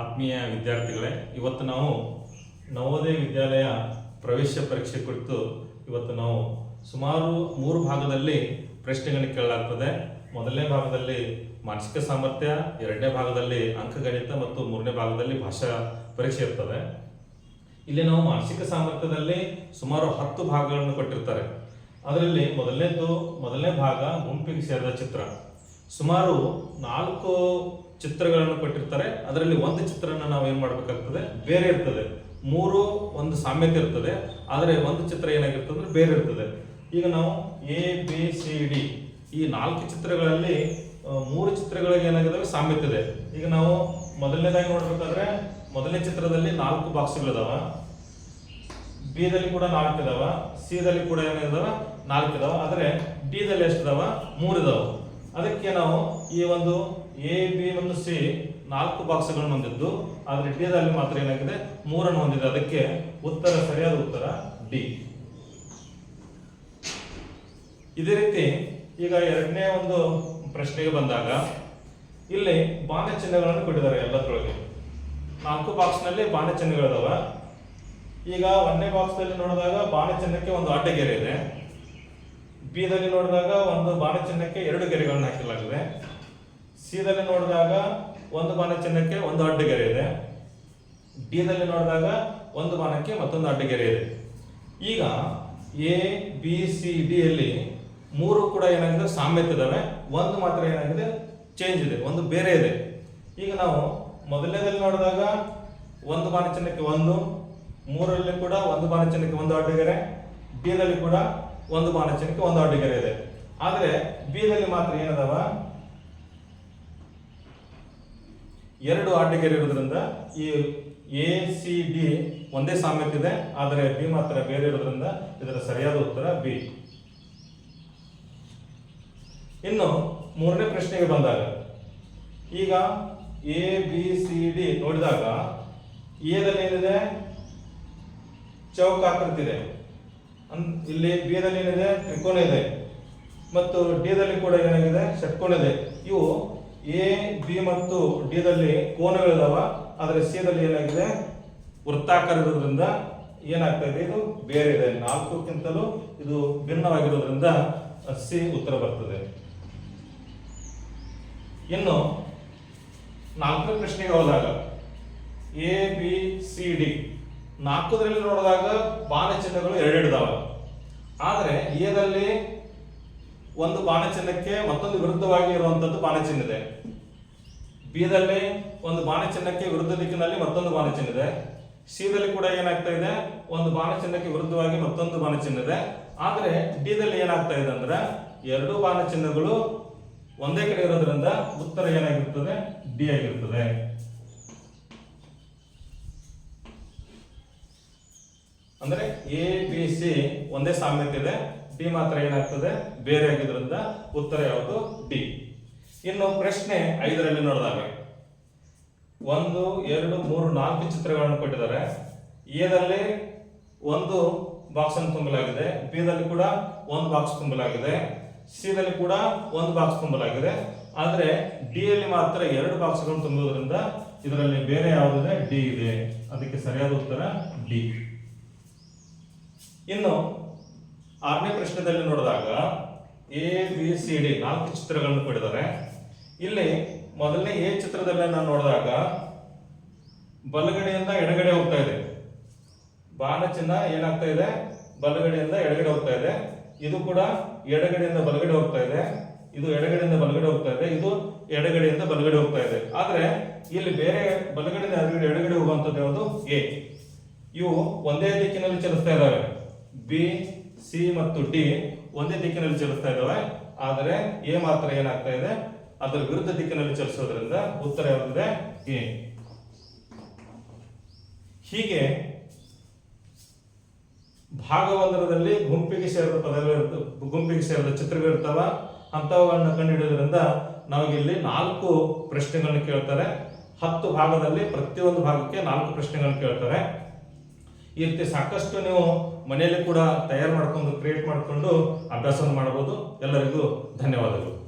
ಆತ್ಮೀಯ ವಿದ್ಯಾರ್ಥಿಗಳೇ, ಇವತ್ತು ನಾವು ನವೋದಯ ವಿದ್ಯಾಲಯ ಪ್ರವೇಶ ಪರೀಕ್ಷೆ ಕುರಿತು ಇವತ್ತು ನಾವು ಸುಮಾರು ಮೂರು ಭಾಗದಲ್ಲಿ ಪ್ರಶ್ನೆಗಳನ್ನು ಕೇಳಲಾಗ್ತದೆ. ಮೊದಲನೇ ಭಾಗದಲ್ಲಿ ಮಾನಸಿಕ ಸಾಮರ್ಥ್ಯ, ಎರಡನೇ ಭಾಗದಲ್ಲಿ ಅಂಕಗಣಿತ ಮತ್ತು ಮೂರನೇ ಭಾಗದಲ್ಲಿ ಭಾಷಾ ಪರೀಕ್ಷೆ ಇರ್ತದೆ. ಇಲ್ಲಿ ನಾವು ಮಾನಸಿಕ ಸಾಮರ್ಥ್ಯದಲ್ಲಿ ಸುಮಾರು ಹತ್ತು ಭಾಗಗಳನ್ನು ಕೊಟ್ಟಿರ್ತಾರೆ. ಅದರಲ್ಲಿ ಮೊದಲನೇದು ಮೊದಲನೇ ಭಾಗ ಗುಂಪಿಗೆ ಸೇರಿದ ಚಿತ್ರ. ಸುಮಾರು ನಾಲ್ಕು ಚಿತ್ರಗಳನ್ನು ಕೊಟ್ಟಿರ್ತಾರೆ. ಅದರಲ್ಲಿ ಒಂದು ಚಿತ್ರನ ನಾವು ಏನು ಮಾಡಬೇಕಾಗ್ತದೆ? ಬೇರೆ ಇರ್ತದೆ. ಮೂರು ಒಂದು ಸಾಮ್ಯತೆ ಇರ್ತದೆ. ಆದರೆ ಒಂದು ಚಿತ್ರ ಏನಾಗಿರ್ತದೆ ಅಂದ್ರೆ ಬೇರೆ ಇರ್ತದೆ. ಈಗ ನಾವು ಎ ಬಿ ಸಿ ಡಿ ಈ ನಾಲ್ಕು ಚಿತ್ರಗಳಲ್ಲಿ ಮೂರು ಚಿತ್ರಗಳಿಗೆ ಏನಾಗಿದಾವೆ? ಸಾಮ್ಯತೆ ಇದೆ. ಈಗ ನಾವು ಮೊದಲನೇದಾಗಿ ನೋಡ್ಬೇಕಾದ್ರೆ, ಮೊದಲನೇ ಚಿತ್ರದಲ್ಲಿ ನಾಲ್ಕು ಬಾಕ್ಸ್ಗಳಿದಾವ. ಬಿ ದಲ್ಲಿ ಕೂಡ ನಾಲ್ಕು ಇದಾವ ಸಿ ದಲ್ಲಿ ಕೂಡ ಏನಿದಾವ ನಾಲ್ಕು ಇದಾವ ಆದರೆ ಡಿ ದಲ್ಲಿ ಎಷ್ಟು ಇದಾವ ಮೂರು ಇದಾವ ಅದಕ್ಕೆ ನಾವು ಈ ಒಂದು ಎ ಬಿ ಮತ್ತು ಸಿ ನಾಲ್ಕು ಬಾಕ್ಸ್ಗಳನ್ನು ಹೊಂದಿದ್ದು. ಆದರೆ ಡಿ ದಲ್ಲಿ ಮಾತ್ರ ಏನಾಗಿದೆ? ಮೂರನ್ನು ಹೊಂದಿದೆ. ಅದಕ್ಕೆ ಉತ್ತರ, ಸರಿಯಾದ ಉತ್ತರ ಡಿ ಇದೇ ರೀತಿ ಈಗ ಎರಡನೇ ಒಂದು ಪ್ರಶ್ನೆಗೆ ಬಂದಾಗ, ಇಲ್ಲಿ ಬಾಣ ಚಿಹ್ನೆಗಳನ್ನು ಕೊಟ್ಟಿದ್ದಾರೆ ಎಲ್ಲದರೊಳಗೆ. ನಾಲ್ಕು ಬಾಕ್ಸ್ನಲ್ಲಿ ಬಾಣ ಚಿಹ್ನೆಗಳಿದಾವ. ಈಗ ಒಂದನೇ ಬಾಕ್ಸ್ ದಲ್ಲಿ ನೋಡಿದಾಗ ಬಾಣ ಚಿಹ್ನಕ್ಕೆ ಒಂದು ಅಡ್ಡ ಗೆರೆ ಇದೆ. ಬಿ ದಲ್ಲಿ ನೋಡಿದಾಗ ಒಂದು ಬಾಣ ಚಿಹ್ನಕ್ಕೆ ಎರಡು ಗೆರೆಗಳನ್ನು ಹಾಕಲಾಗಿದೆ ಸಿ ದಲ್ಲಿ ನೋಡಿದಾಗ ಒಂದು ಬಾಣ ಚಿನ್ನಕ್ಕೆ ಒಂದು ಅಡ್ಡ ಗೆರೆ ಇದೆ. ಡಿ ದಲ್ಲಿ ನೋಡಿದಾಗ ಒಂದು ಬಾಣಕ್ಕೆ ಮತ್ತೊಂದು ಅಡ್ಡ ಗೆರೆ ಇದೆ. ಈಗ ಎ ಬಿ ಸಿ ಡಿ ಅಲ್ಲಿ ಮೂರು ಕೂಡ ಏನಾಗಿದೆ? ಸಾಮ್ಯತೆ ಇದಾವೆ. ಒಂದು ಮಾತ್ರ ಏನಾಗಿದೆ? ಚೇಂಜ್ ಇದೆ. ಒಂದು ಬೇರೆ ಇದೆ. ಈಗ ನಾವು ಮೊದಲನೇದಲ್ಲಿ ನೋಡಿದಾಗ ಒಂದು ಬಾಣ ಚಿನ್ನಕ್ಕೆ ಒಂದು, ಮೂರರಲ್ಲಿ ಕೂಡ ಒಂದು ಬಾಣ ಚಿನ್ನಕ್ಕೆ ಒಂದು ಅಡ್ಡಗೆರೆ ಡಿ ದಲ್ಲಿ ಕೂಡ ಒಂದು ಬಾಣ ಚಿಹ್ನಕ್ಕೆ ಒಂದು ಅಡ್ಡಗೆರೆ ಇದೆ. ಆದರೆ ಬಿ ದಲ್ಲಿ ಮಾತ್ರ ಏನದಾವ? ಎರಡು ಆಟಗೇರಿ ಇರೋದ್ರಿಂದ ಈ ಎ ಸಿ ಡಿ ಒಂದೇ ಸಾಮ್ಯತೆ ಇದೆ, ಆದರೆ ಬಿ ಮಾತ್ರ ಬೇರೆ ಇರೋದ್ರಿಂದ ಇದರ ಸರಿಯಾದ ಉತ್ತರ ಬಿ ಇನ್ನು ಮೂರನೇ ಪ್ರಶ್ನೆಗೆ ಬಂದಾಗ, ಈಗ ಎ ಬಿ ಸಿ ಡಿ ನೋಡಿದಾಗ ಎದಲ್ಲಿ ಏನಿದೆ? ಚೌಕಾಕೃತಿ ಇದೆ. ಇಲ್ಲಿ ಬಿ ಏನಿದೆ? ತ್ರಿಕೋನ ಇದೆ. ಮತ್ತು ಡಿ ದಲ್ಲಿ ಕೂಡ ಏನಾಗಿದೆ? ಷಟ್ಕೋನ ಇದೆ. ಇವು ಎ ಬಿ ಮತ್ತು ಡಿ ದಲ್ಲಿ ಕೋನಗಳಿದಾವ ಆದರೆ ಸಿ ದಲ್ಲಿ ಏನಾಗಿದೆ? ವೃತ್ತಾಕಾರ ಇರೋದ್ರಿಂದ ಏನಾಗ್ತಾ ಇದೆ? ಇದು ಬೇರೆ ಇದೆ. ನಾಲ್ಕಕ್ಕಿಂತಲೂ ಇದು ಭಿನ್ನವಾಗಿರೋದ್ರಿಂದ ಸಿ ಉತ್ತರ ಬರ್ತದೆ. ಇನ್ನು ನಾಲ್ಕನೇ ಪ್ರಶ್ನೆಗೆ ಹೋದಾಗ ಎ ಬಿ ಸಿ ಡಿ ನಾಲ್ಕುದ್ರಲ್ಲಿ ನೋಡಿದಾಗ ಬಾಣ ಚಿಹ್ನೆಗಳು ಎರಡೆರಡು ಇದಾವ. ಆದರೆ ಎದಲ್ಲಿ ಒಂದು ಬಾಣ ಚಿಹ್ನಕ್ಕೆ ಮತ್ತೊಂದು ವಿರುದ್ಧವಾಗಿ ಇರುವಂತದ್ದು ಬಾಣ ಚಿಹ್ನೆ ಇದೆ ಬಿದಲ್ಲಿ ಒಂದು ಬಾಣ ಚಿಹ್ನಕ್ಕೆ ವಿರುದ್ಧ ದಿಕ್ಕಿನಲ್ಲಿ ಮತ್ತೊಂದು ಬಾಣ ಚಿಹ್ನೆ ಇದೆ ಸಿ ದಲ್ಲಿ ಕೂಡ ಏನಾಗ್ತಾ ಇದೆ? ಒಂದು ಬಾಣ ಚಿಹ್ನಕ್ಕೆ ವಿರುದ್ಧವಾಗಿ ಮತ್ತೊಂದು ಬಾಣ ಚಿಹ್ನೆ ಇದೆ ಆದ್ರೆ ಡಿ ದಲ್ಲಿ ಏನಾಗ್ತಾ ಇದೆ ಅಂದ್ರೆ ಎರಡು ಬಾಣ ಚಿಹ್ನೆಗಳು ಒಂದೇ ಕಡೆ ಇರೋದ್ರಿಂದ ಉತ್ತರ ಏನಾಗಿರ್ತದೆ? ಡಿ ಆಗಿರ್ತದೆ. ಅಂದ್ರೆ ಎ, ಬಿ, ಸಿ ಒಂದೇ ಸಾಮ್ಯತೆ ಇದೆ. ಡಿ ಮಾತ್ರ ಏನಾಗ್ತದೆ? ಬೇರೆ ಆಗಿದ್ರಿಂದ ಉತ್ತರ ಯಾವುದು? ಡಿ. ಇನ್ನು ಪ್ರಶ್ನೆ ಐದರಲ್ಲಿ ನೋಡಿದಾಗ ಒಂದು, ಎರಡು, ಮೂರು, ನಾಲ್ಕು ಚಿತ್ರಗಳನ್ನು ಕೊಟ್ಟಿದ್ದಾರೆ. ಎದಲ್ಲಿ ಒಂದು ಬಾಕ್ಸ್ ಅನ್ನು ತುಂಬಲಾಗಿದೆ. ಬಿ ದಲ್ಲಿ ಕೂಡ ಒಂದು ಬಾಕ್ಸ್ ತುಂಬಲಾಗಿದೆ. ಸಿ ದಲ್ಲಿ ಕೂಡ ಒಂದು ಬಾಕ್ಸ್ ತುಂಬಲಾಗಿದೆ. ಆದರೆ ಡಿ ಯಲ್ಲಿ ಮಾತ್ರ ಎರಡು ಬಾಕ್ಸ್ಗಳನ್ನು ತುಂಬುವುದರಿಂದ ಇದರಲ್ಲಿ ಬೇರೆ ಯಾವುದಿದೆ? ಡಿ ಇದೆ. ಅದಕ್ಕೆ ಸರಿಯಾದ ಉತ್ತರ ಡಿ. ಇನ್ನು ಆರನೇ ಪ್ರಶ್ನೆದಲ್ಲಿ ನೋಡಿದಾಗ ಎ ಬಿ ಸಿ ಡಿ ನಾಲ್ಕು ಚಿತ್ರಗಳನ್ನು ಕೊಟ್ಟಿದ್ದಾರೆ. ಇಲ್ಲಿ ಮೊದಲನೇ ಎ ಚಿತ್ರದಲ್ಲಿ ನಾನು ನೋಡಿದಾಗ ಬಲಗಡೆಯಿಂದ ಎಡಗಡೆ ಹೋಗ್ತಾ ಇದೆ. ಬಾಣ ಚಿನ್ನ ಏನಾಗ್ತಾ ಇದೆ? ಬಲಗಡೆಯಿಂದ ಎಡಗಡೆ ಹೋಗ್ತಾ ಇದೆ. ಇದು ಕೂಡ ಎಡಗಡೆಯಿಂದ ಬಲಗಡೆ ಹೋಗ್ತಾ ಇದೆ. ಇದು ಎಡಗಡೆಯಿಂದ ಬಲಗಡೆ ಹೋಗ್ತಾ ಇದೆ. ಇದು ಎಡಗಡೆಯಿಂದ ಬಲಗಡೆ ಹೋಗ್ತಾ ಇದೆ. ಆದ್ರೆ ಇಲ್ಲಿ ಬೇರೆ ಬಲಗಡೆಯಿಂದ ಎಡಗಡೆ ಎಡಗಡೆ ಹೋಗುವಂತದ್ದು ಯಾವುದು? ಎ ಇವು ಒಂದೇ ದಿಕ್ಕಿನಲ್ಲಿ ಚಲಿಸ್ತಾ ಇದ್ದಾವೆ. ಬಿ ಸಿ ಮತ್ತು ಡಿ ಒಂದೇ ದಿಕ್ಕಿನಲ್ಲಿ ಚಲಿಸ್ತಾ ಇದ್ದಾವೆ ಆದರೆ ಎ ಮಾತ್ರ ಏನಾಗ್ತಾ ಇದೆ? ಅದರ ವಿರುದ್ಧ ದಿಕ್ಕಿನಲ್ಲಿ ಚಲಿಸೋದ್ರಿಂದ ಉತ್ತರ ಯಾವುದಿದೆ? ಎ. ಹೀಗೆ ಭಾಗವಂದರದಲ್ಲಿ ಗುಂಪಿಗೆ ಸೇರಿದ ಪದಗಳು ಗುಂಪಿಗೆ ಸೇರಿದ ಚಿತ್ರಗಳಿರ್ತಾವ ಅಂತವುಗಳನ್ನ ಕಂಡುಹಿಡಿಯೋದ್ರಿಂದ ನಮಗೆ ಇಲ್ಲಿ ನಾಲ್ಕು ಪ್ರಶ್ನೆಗಳನ್ನು ಕೇಳ್ತಾರೆ. ಹತ್ತು ಭಾಗದಲ್ಲಿ ಪ್ರತಿಯೊಂದು ಭಾಗಕ್ಕೆ ನಾಲ್ಕು ಪ್ರಶ್ನೆಗಳನ್ನು ಕೇಳ್ತಾರೆ. ಈ ಸಾಕಷ್ಟು ನೀವು ಮನೆಯಲ್ಲಿ ಕೂಡ ತಯಾರು ಮಾಡ್ಕೊಂಡು ಕ್ರಿಯೇಟ್ ಮಾಡಿಕೊಂಡು ಅಭ್ಯಾಸವನ್ನು ಮಾಡಬಹುದು. ಎಲ್ಲರಿಗೂ ಧನ್ಯವಾದಗಳು.